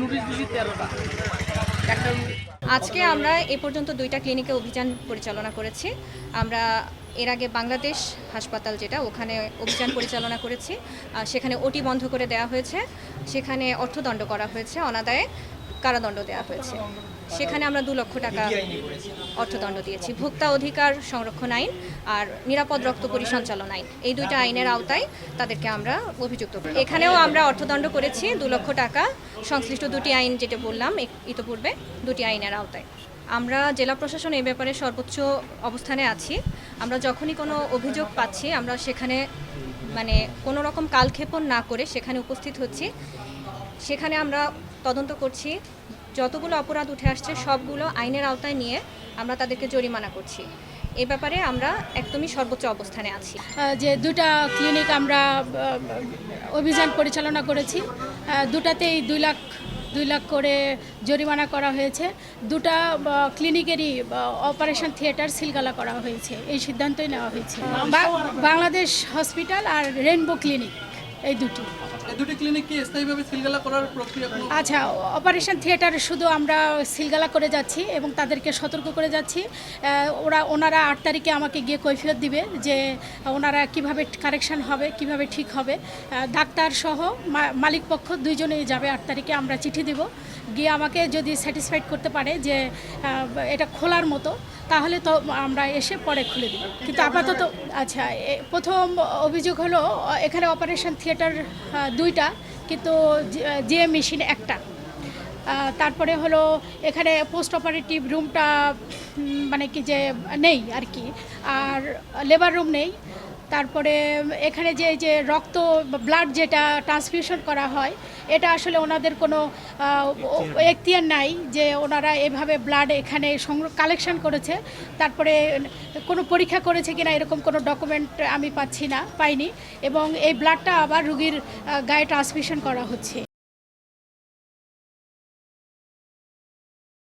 Notice দিয়েছি তেরোটা। আজকে আমরা এ পর্যন্ত দুইটা ক্লিনিকে অভিযান পরিচালনা করেছি। আমরা এর আগে বাংলাদেশ হাসপাতাল যেটা, ওখানে অভিযান পরিচালনা করেছি। সেখানে ওটি বন্ধ করে দেওয়া হয়েছে। সেখানে অর্থদণ্ড করা হয়েছে অনাদায়ে। কারাদণ্ড দেওয়া হয়েছে। সেখানে আমরা দু লক্ষ টাকা অর্থদণ্ড দিয়েছি। ভোক্তা অধিকার সংরক্ষণ আইন আর নিরাপদ রক্ত পরিসঞ্চালন আইন। এই দুইটা আইনের আওতায় তাদেরকে আমরা অভিযুক্ত করি। এখানেও আমরা অর্থদণ্ড করেছি দু লক্ষ টাকা। সংশ্লিষ্ট দুটি আইন যেটা বললাম ইতোপূর্বে দুটি আইনের আওতায়। আমরা জেলা প্রশাসন এই ব্যাপারে সর্বোচ্চ অবস্থানে আছি। আমরা যখনই কোনো অভিযোগ পাচ্ছি, আমরা সেখানে মানে কোনো রকম কালক্ষেপণ না করে সেখানে উপস্থিত হচ্ছি। সেখানে আমরা তদন্ত করছি। যতগুলো অপরাধ উঠে আসছে, সবগুলো আইনের আওতায় নিয়ে আমরা তাদেরকে জরিমানা করছি। এ ব্যাপারে আমরা একদমই সর্বোচ্চ অবস্থানে আছি। যে দুটা ক্লিনিক আমরা অভিযান পরিচালনা করেছি দুটাতেই দুই লাখ দুই লাখ করে জরিমানা করা হয়েছে। দুটা ক্লিনিকেরই অপারেশন থিয়েটার সিলগালা করা হয়েছে। এই সিদ্ধান্তই নেওয়া হয়েছে। বাংলাদেশ হসপিটাল আর রেনবো ক্লিনিক এই দুটি। দুটি স্থায়ীভাবে সিলগালা করার প্রক্রিয়া আচ্ছা অপারেশন থিয়েটারে শুধু আমরা সিলগালা করে যাচ্ছি এবং তাদেরকে সতর্ক করে যাচ্ছি। ওরা ওনারা আট তারিখে আমাকে গিয়ে কৈফিয়ত দিবে যে ওনারা কীভাবে কারেকশন হবে কীভাবে ঠিক হবে। ডাক্তার সহ মালিক পক্ষ দুইজনেই যাবে আট তারিখে আমরা চিঠি দেব। গিয়ে আমাকে যদি স্যাটিসফাইড করতে পারে যে এটা খোলার মতো তাহলে তো আমরা এসে পরে খুলে দিব। কিন্তু আপাতত আচ্ছা প্রথম অভিযোগ হলো, এখানে অপারেশন থিয়েটার দুইটা, কিন্তু যে মেশিন একটা। তারপরে হলো, এখানে পোস্ট অপারেটিভ রুমটা মানে কি যে, নেই আর কি। আর লেবার রুম নেই। তারপরে এখানে যে যে রক্ত ব্লাড যেটা ট্রান্সফিউশন করা হয়, এটা আসলে ওনাদের কোনো এখতিয়ার নাই যে ওনারা এভাবে ব্লাড এখানে সংগ্রহ কালেকশন করেছে। তারপরে কোনো পরীক্ষা করেছে কিনা এরকম কোনো ডকুমেন্ট আমি পাচ্ছি না, পাইনি। এবং এই ব্লাডটা আবার রুগীর গায়ে ট্রান্সমিশন করা হচ্ছে।